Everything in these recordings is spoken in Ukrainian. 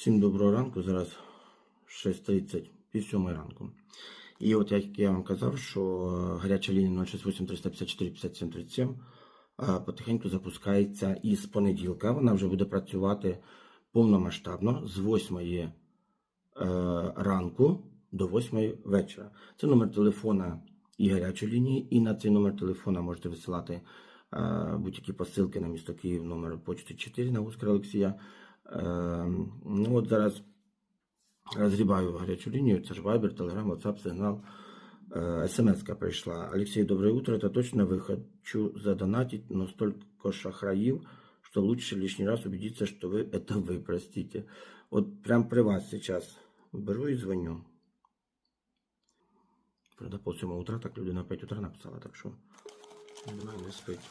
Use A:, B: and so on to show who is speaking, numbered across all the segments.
A: Всім доброго ранку. Зараз 6.30, пів сьомої ранку. І от як я вам казав, що е, гаряча лінія 068 354 57 37 е, потихеньку запускається із понеділка. Вона вже буде працювати повномасштабно з 8 е, ранку до 8 вечора. Це номер телефона і гарячої лінії, і на цей номер телефона можете висилати е, будь-які посилки на місто Київ, номер почти 4 на Оскара Олексія. Е, ну от зараз розгрібаю гарячу лінію, це ж Viber, Telegram, WhatsApp, сигнал. Э, смс пришла. Алексей, доброе утро. Это точно вы хочу задонатить, но столько шахраев, что лучше лишний раз убедиться, что вы это вы, простите. Вот прям при вас сейчас беру и звоню. Правда, пол сьомого утра, так людина в 5 утра написала, так що вона не спить.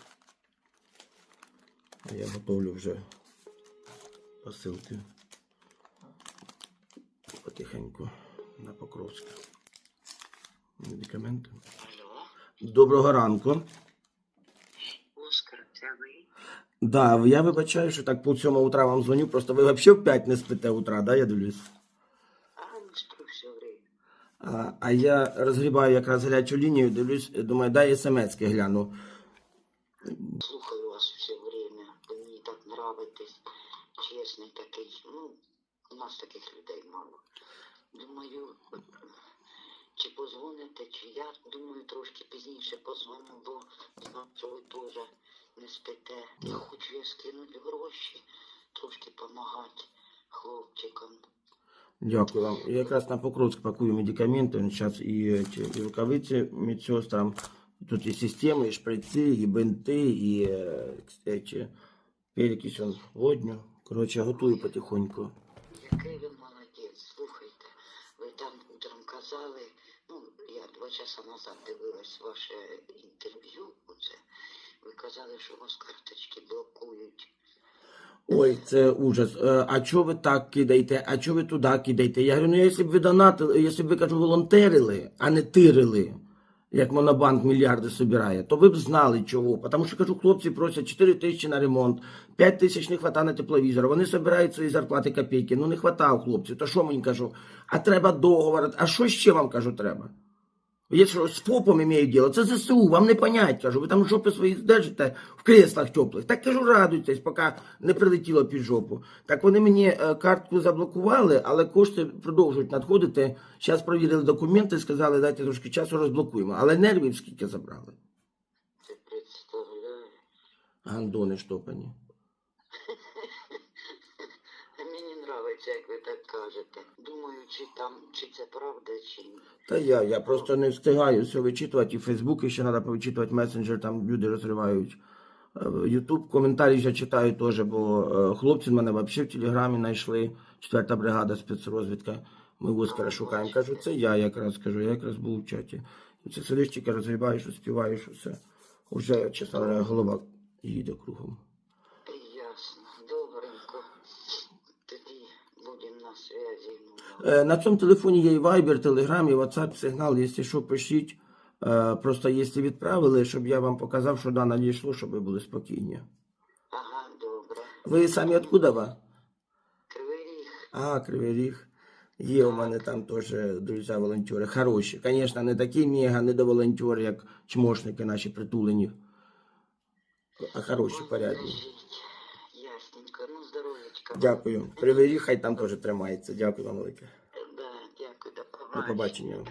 A: А я готовлю вже посилки потихеньку на Покровське. Медикаменти.
B: Алло,
A: Доброго ранку.
B: Оскар, це ви?
A: Да, я вибачаю, що так по сьомого утра вам дзвоню, просто ви взагалі в 5 не спите утра, да, я дивлюсь.
B: А, не сплю все время.
A: А, а я розгрібаю якраз гарячу лінію, дивлюсь, думаю, дай смс-ки гляну.
B: Слухаю вас все время. Ви мені так нравитесь. Чесний такий. Ну, у нас таких людей мало. Думаю, чи позвоните, чи я думаю, трошки пізніше позвоню, бо знаю, що ви теж не спите. Я хочу я скинути гроші, трошки допомагати хлопчикам.
A: Дякую вам. Я якраз на Покровськ пакую медикаменти, зараз і, ці, і рукавиці медсестрам. Тут і системи, і шприци, і бинти, і е, кстати, перекись он водню. Коротше, готую потихоньку.
B: Який ви молодець, слухайте, ви там утром казали, ну, я два часа назад дивилась ваше інтерв'ю, оце, ви казали, що вас карточки блокують.
A: Ой, це ужас. Е, А чого ви так кидаєте? А чого ви туди кидаєте? Я говорю, ну якщо б ви донатили, якщо б ви кажу, волонтерили, а не тирили, як Монобанк мільярди собирає, то ви б знали чого. Тому що кажу, хлопці просять 4 тисячі на ремонт, 5 тисяч не вистачає на тепловізор. Вони собирають свої зарплати копійки. Ну не вистачає хлопців. То що мені кажу? А треба договор. А що ще вам кажу треба? Я що, з попом имею діло, це ЗСУ, вам не понять, кажу, ви там жопи свої держите в креслах теплих. Так кажу, радуйтесь, поки не прилетіло під жопу. Так вони мені е, картку заблокували, але кошти продовжують надходити. Зараз провірили документи, сказали, дайте трошки часу розблокуємо. Але нервів скільки забрали.
B: Ти представляєш?
A: Гандони штопані.
B: Мені як ви так кажете. Думаю, чи там, чи це правда, чи ні.
A: Та я, я просто не встигаю все вичитувати. І Фейсбук ще треба повичитувати месенджер, там люди розривають. Ютуб коментарі я читаю теж, бо е, хлопці мене взагалі в телеграмі знайшли. Четверта бригада спецрозвідка. Ми Оскара шукаємо. Кажу, це я якраз кажу, я якраз був в чаті. Це сидиш тільки розгрібаєш, співаєш усе. Уже, чесно голова їде кругом.
B: На
A: цьому телефоні є і Viber, Telegram, і WhatsApp, сигнал, якщо що, пишіть. Е, Просто якщо відправили, щоб я вам показав, що да, надійшло, щоб ви були спокійні.
B: Ага, добре.
A: Ви самі откуда ви?
B: Кривий ріг.
A: А, Кривий Ріг. Є у мене там теж друзі волонтери. Хороші. Звісно, не такі мега, не до волонтери, як чмошники наші притулені. А хороші, порядні. Дякую. Кривий Ріг, хай там теж тримається. Дякую вам велике.
B: Да, дякую, до
A: До
B: побачення.
A: побачення.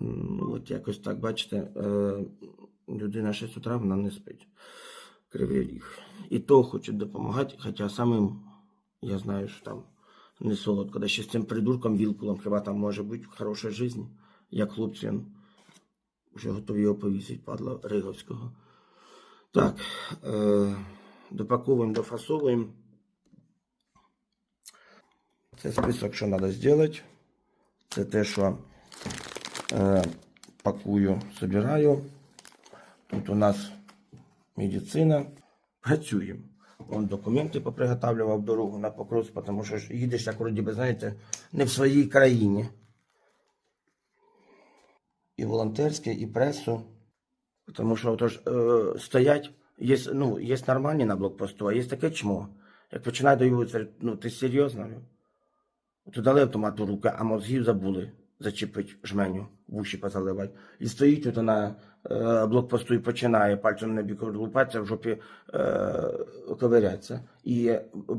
A: Ну, от якось так, бачите, е, людина 6 утра вона не спить. Кривий ріг. І то хочуть допомагати, хоча самим я знаю, що там не солодко. Да ще з цим придурком Вілкулом хіба там може бути в хорошій житті, як хлопці вже готові його повісити, падла Риговського. Так, е, допаковуємо, дофасовуємо. Це список, що треба зробити. Це те, що е, пакую, собираю. Тут у нас медицина. Працюємо. Вон документи поприготавлював дорогу на Покровськ, тому що їдеш, як вроді би, знаєте, не в своїй країні. І волонтерське, і пресу. Тому що отож, е, стоять, є, ну, є нормальні на блокпосту, а є таке чмо. Як починає доюватися, ну ти серйозно? ну? То дали автомат у руки, а мозгів забули зачепить жменю, в уші позаливати. І стоїть тут на е, блокпосту і починає пальцем на бік лупатися, в жопі е, ковиряться. І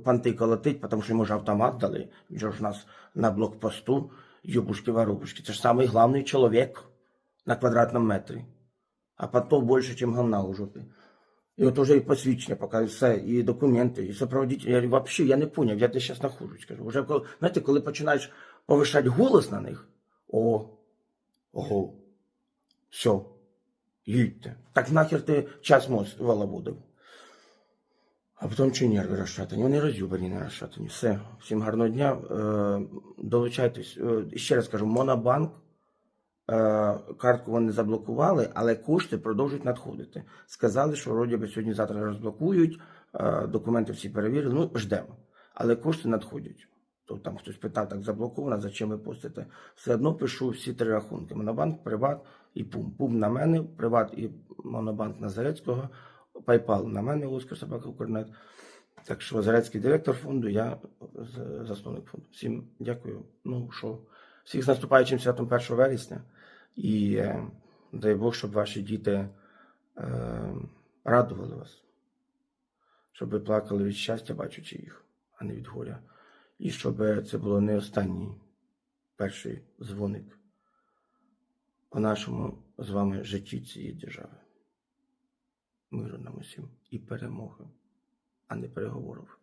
A: панти колотить, тому що йому ж автомат дали. Він ж у нас на блокпосту, юбушки воробушки. Це ж самий головний чоловік на квадратному метрі. А понтов більше, ніж говна у жопі. І от уже і посвідчення показують, все, і документи, і сопроводителі. Я говорю, взагалі, я не поняв, я тебе зараз нахожусь. Кажу, вже коли, знаєте, коли починаєш повишати голос на них, о, ого, все, їдьте. Так нахер ти час мост волобудив. А потім чи нерви розшатані. Вони розюбані, не розшатані. Все, всім гарного дня. Е, долучайтесь. І ще раз кажу, Монобанк. Е, картку вони заблокували, але кошти продовжують надходити. Сказали, що вроді би сьогодні-завтра розблокують, е, документи всі перевірили. Ну, ждемо. Але кошти надходять. То там хтось питав, так заблоковано, зачем ви постите? Все одно пишу всі три рахунки: Монобанк, Приват і Пум. Пум на мене, Приват і Монобанк на Зарецького, PayPal на мене, Оскар Собака Укрнет. Так що Зарецький директор фонду, я засновник фонду. Всім дякую. Ну що, всіх з наступаючим святом 1 вересня. І е, дай Бог, щоб ваші діти е, радували вас, щоб ви плакали від щастя, бачучи їх, а не від горя. І щоб це було не останній перший дзвоник у нашому з вами житті цієї держави. Миру нам усім і перемоги, а не переговорів.